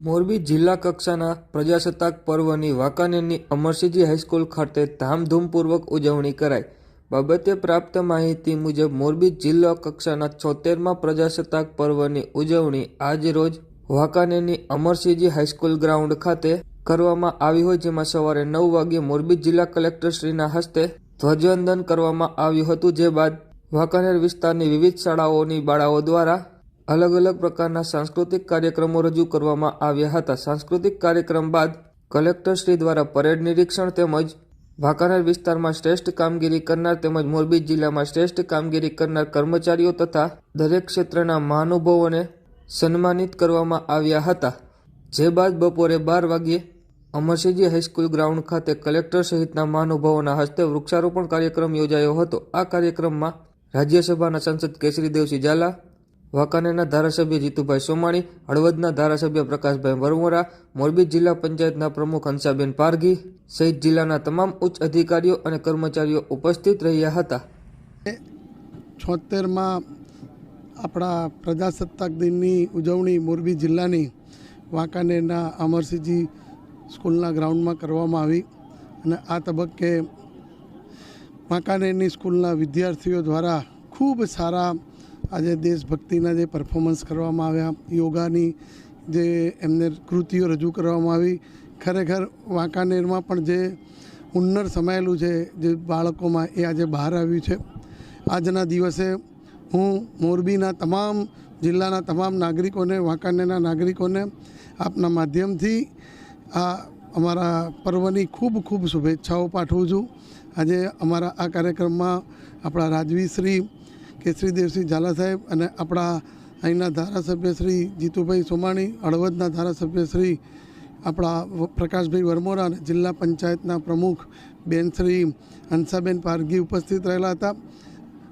મોરબી જિલ્લા કક્ષાના પ્રજાસત્તાક પર્વની વાંકાનેરની અમરસિંહજી હાઈસ્કૂલ ખાતે ધામધૂમપૂર્વક ઉજવણી કરાઈ. બાબતે પ્રાપ્ત માહિતી મુજબ, મોરબી જિલ્લા કક્ષાના છોતેરમાં પ્રજાસત્તાક પર્વની ઉજવણી આજ રોજ વાંકાનેરની અમરસિંહજી હાઈસ્કૂલ ગ્રાઉન્ડ ખાતે કરવામાં આવી હોય, જેમાં સવારે નવ વાગ્યે મોરબી જિલ્લા કલેક્ટરશ્રીના હસ્તે ધ્વજવંદન કરવામાં આવ્યું હતું. જે બાદ વાંકાનેર વિસ્તારની વિવિધ શાળાઓની બાળાઓ દ્વારા અલગ અલગ પ્રકારના સાંસ્કૃતિક કાર્યક્રમો રજૂ કરવામાં આવ્યા હતા. સાંસ્કૃતિક કાર્યક્રમ બાદ કલેક્ટરશ્રી દ્વારા પરેડ નિરીક્ષણ તેમજ વાંકાનેર વિસ્તારમાં શ્રેષ્ઠ કામગીરી કરનાર તેમજ મોરબી જિલ્લામાં શ્રેષ્ઠ કામગીરી કરનાર કર્મચારીઓ તથા દરેક ક્ષેત્રના મહાનુભાવોને સન્માનિત કરવામાં આવ્યા હતા. જે બાદ બપોરે બાર વાગ્યે અમરસિંહજી હાઈસ્કૂલ ગ્રાઉન્ડ ખાતે કલેક્ટર સહિતના મહાનુભાવોના હસ્તે વૃક્ષારોપણ કાર્યક્રમ યોજાયો હતો. આ કાર્યક્રમમાં રાજ્યસભાના સાંસદ કેસરીદેવસિંહ ઝાલા વાંકાનેરના ધારાસભ્ય જીતુભાઈ સોમાણી, હળવદના ધારાસભ્ય પ્રકાશભાઈ વરમોરા મોરબી જિલ્લા પંચાયતના પ્રમુખ હંસાબેન પારઘી સહિત જિલ્લાના તમામ ઉચ્ચ અધિકારીઓ અને કર્મચારીઓ ઉપસ્થિત રહ્યા હતા. છોતેરમાં આપણા પ્રજાસત્તાક દિનની ઉજવણી મોરબી જિલ્લાની વાંકાનેરના અમરસિંહજી સ્કૂલના ગ્રાઉન્ડમાં કરવામાં આવી અને આ તબક્કે વાંકાનેરની સ્કૂલના વિદ્યાર્થીઓ દ્વારા ખૂબ સારા આજે દેશભક્તિના જે પરફોર્મન્સ કરવામાં આવ્યા, યોગાની જે એમને કૃતિઓ રજૂ કરવામાં આવી, ખરેખર વાંકાનેરમાં પણ જે હુન્નર સમાયેલું છે, જે બાળકોમાં એ આજે બહાર આવ્યું છે. આજના દિવસે હું મોરબીના તમામ જિલ્લાના તમામ નાગરિકોને, વાંકાનેરના નાગરિકોને આપના માધ્યમથી આ અમારા પર્વની ખૂબ ખૂબ શુભેચ્છાઓ પાઠવું છું. આજે અમારા આ કાર્યક્રમમાં આપણા રાજવી શ્રી કેસરી દેવસિંહ ઝાલા સાહેબ અને આપણા અહીંના ધારાસભ્ય શ્રી જીતુભાઈ સોમાણી, હળવદના ધારાસભ્ય શ્રી આપણા પ્રકાશભાઈ વરમોરા અને જિલ્લા પંચાયતના પ્રમુખ બેન શ્રી હંસાબેન પારગી ઉપસ્થિત રહેલા હતા.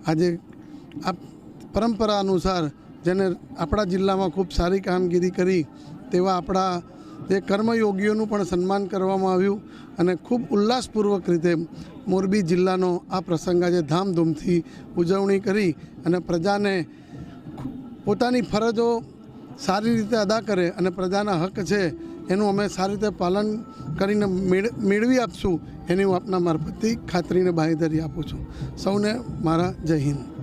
આજે આ પરંપરા અનુસાર જેને આપણા જિલ્લામાં ખૂબ સારી કામગીરી કરી તેવા આપણા જે કર્મયોગીઓનું પણ સન્માન કરવામાં આવ્યું અને ખૂબ ઉલ્લાસપૂર્વક રીતે મોરબી જિલ્લાનો આ પ્રસંગ આજે ધામધૂમથી ઉજવણી કરી અને પ્રજાને પોતાની ફરજો સારી રીતે અદા કરે અને પ્રજાના હક છે એનું અમે સારી રીતે પાલન કરીને મેળ, મેળવી આપશું એની હું આપના મારફતથી ખાતરીને બાંહેધરી આપું છું. સૌને મારા જય હિન્દ.